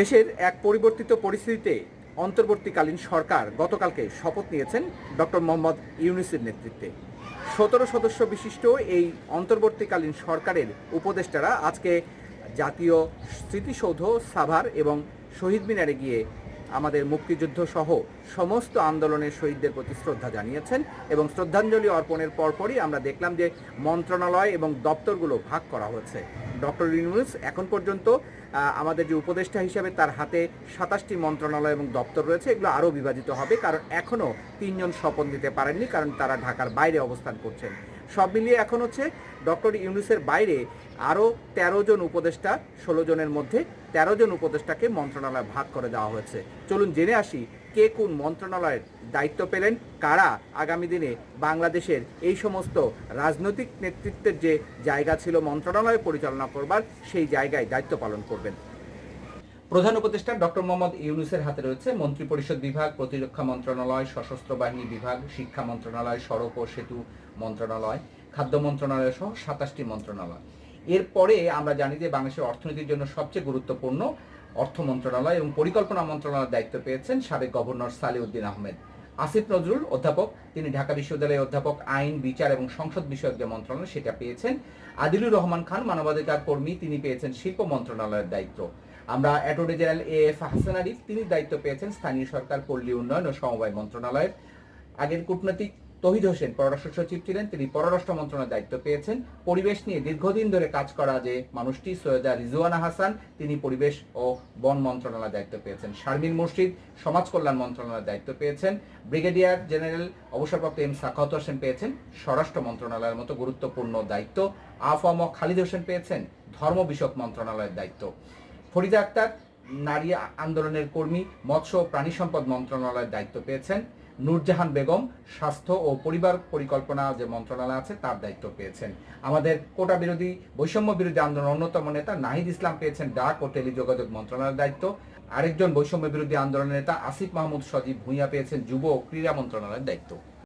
দেশের এক পরিবর্তিত পরিস্থিতিতে অন্তর্বর্তীকালীন সরকার গতকালকে শপথ নিয়েছেন ডক্টর মোহাম্মদ ইউনুসের নেতৃত্বে। সতেরো সদস্য বিশিষ্ট এই অন্তর্বর্তীকালীন সরকারের উপদেষ্টারা আজকে জাতীয় স্মৃতিসৌধ, সাভার এবং শহীদ মিনারে গিয়ে আমাদের মুক্তিযুদ্ধ সহ সমস্ত আন্দোলনের শহীদদের প্রতি শ্রদ্ধা জানিয়েছেন এবং শ্রদ্ধাঞ্জলি অর্পণের পরপরই আমরা দেখলাম যে মন্ত্রণালয় এবং দপ্তরগুলো ভাগ করা হয়েছে। ডক্টর ইউনুস এখন পর্যন্ত আমাদের যে উপদেষ্টা হিসাবে তার হাতে সাতাশটি মন্ত্রণালয় এবং দপ্তর রয়েছে, এগুলো আরও বিভাজিত হবে, কারণ এখনও তিনজন শপথ নিতে পারেননি, কারণ তারা ঢাকার বাইরে অবস্থান করছেন। সব মিলিয়ে এখন হচ্ছে ডক্টর ইউনুসের বাইরে আরও তেরো জন উপদেষ্টা, ষোলো জনের মধ্যে তেরো জন উপদেষ্টাকে মন্ত্রণালয় ভাগ করে দেওয়া হয়েছে। চলুন জেনে আসি কে কোন মন্ত্রণালয়ের দায়িত্ব পেলেন, কারা আগামী দিনে বাংলাদেশের এই সমস্ত রাজনৈতিক নেতৃত্বের যে জায়গা ছিল মন্ত্রণালয় পরিচালনা করবার, সেই জায়গায় দায়িত্ব পালন করবেন। প্রধান উপদেষ্টা ডক্টর মোহাম্মদ ইউনুসের হাতে রয়েছে মন্ত্রিপরিষদ বিভাগ, প্রতিরক্ষা মন্ত্রণালয়, সশস্ত্র বাহিনী বিভাগ, শিক্ষা মন্ত্রণালয়, সড়ক ও সেতু মন্ত্রণালয়, খাদ্য মন্ত্রণালয় সহ সাতাশটি মন্ত্রণালয়। এরপরে আমরা জানি যে বাংলাদেশের অর্থনীতির জন্য সবচেয়ে গুরুত্বপূর্ণ অর্থ মন্ত্রণালয় এবং পরিকল্পনা মন্ত্রণালয়ের দায়িত্ব পেয়েছেন সাবেক গভর্নর সালেউদ্দিন আহমেদ। আসিফ নজরুল অধ্যাপক, তিনি ঢাকা বিশ্ববিদ্যালয়ের অধ্যাপক, আইন, বিচার এবং সংসদ বিষয়ক যে মন্ত্রণালয়, সেটা পেয়েছেন। আদিলুর রহমান খান, মানবাধিকার কর্মী, তিনি পেয়েছেন শিল্প মন্ত্রণালয়ের দায়িত্ব। আমরা attorney general A F Hasan Arif, তিনি দায়িত্ব পেয়েছেন স্থানীয় সরকার, পল্লী উন্নয়ন ও সমবায় মন্ত্রণালয়ের। আগের কূটনৈতিক তহিদ হোসেন পররাষ্ট্র সচিব ছিলেন। তিনি পররাষ্ট্র মন্ত্রণালয়ের দায়িত্ব পেয়েছেন। পরিবেশ নিয়ে দীর্ঘদিন ধরে কাজ করা যে মানুষটি, সৈয়দা রিজওয়ানা হাসান, তিনি পরিবেশ ও বন মন্ত্রণালয়ের দায়িত্ব পেয়েছেন। শারমিন মুর্শিদ সমাজ কল্যাণ মন্ত্রণালয়ের দায়িত্ব পেয়েছেন। ব্রিগেডিয়ার জেনারেল অবসরপ্রাপ্ত এম সাখাওয়াত হোসেন পেয়েছেন। স্বরাষ্ট্র মন্ত্রণালয়ের মতো গুরুত্বপূর্ণ দায়িত্ব। আফম খালিদ হোসেন পেয়েছেন। ধর্ম বিষয়ক মন্ত্রণালয়ের দায়িত্ব। ফরিদা আক্তার নারী আন্দোলনের কর্মী, মৎস্য ও প্রাণী সম্পদ মন্ত্রণালয়ের দায়িত্ব পেয়েছেন। নূরজাহান বেগম স্বাস্থ্য ও পরিবার পরিকল্পনা যে মন্ত্রণালয় আছে, তার দায়িত্ব পেয়েছেন। আমাদের কোটা বিরোধী, বৈষম্য বিরোধী আন্দোলন অন্যতম নেতা নাহিদ ইসলাম পেয়েছেন ডাক ও টেলিযোগাযোগ মন্ত্রণালয়ের দায়িত্ব। আরেকজন বৈষম্য বিরোধী আন্দোলনের নেতা আসিফ মাহমুদ সজীব ভূঁইয়া পেয়েছেন যুব ও ক্রীড়া মন্ত্রণালয়ের দায়িত্ব।